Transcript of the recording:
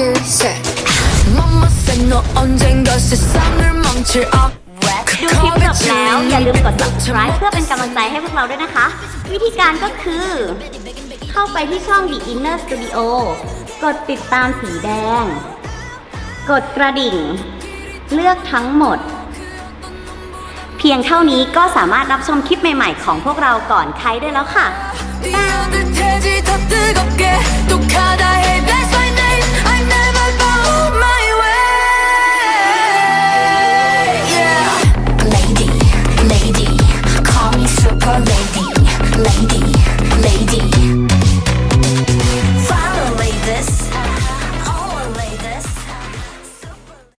둘, 셋. Mama 너언젠가 세상을 멈출 up. ดูคลิปจบแล้วอย่าลืมกด subscribe เพื่อเป็นกำลังใจให้พวกเราด้วยนะคะ วิธีการก็คือ เข้าไปที่ช่อง The Inner Studio กดติดตามสีแดง กดกระดิ่ง เลือกทั้งหมด เพียงเท่านี้ก็สามารถรับชมคลิปใหม่ๆของพวกเราก่อนใครได้แล้วค่ะ lady, lady.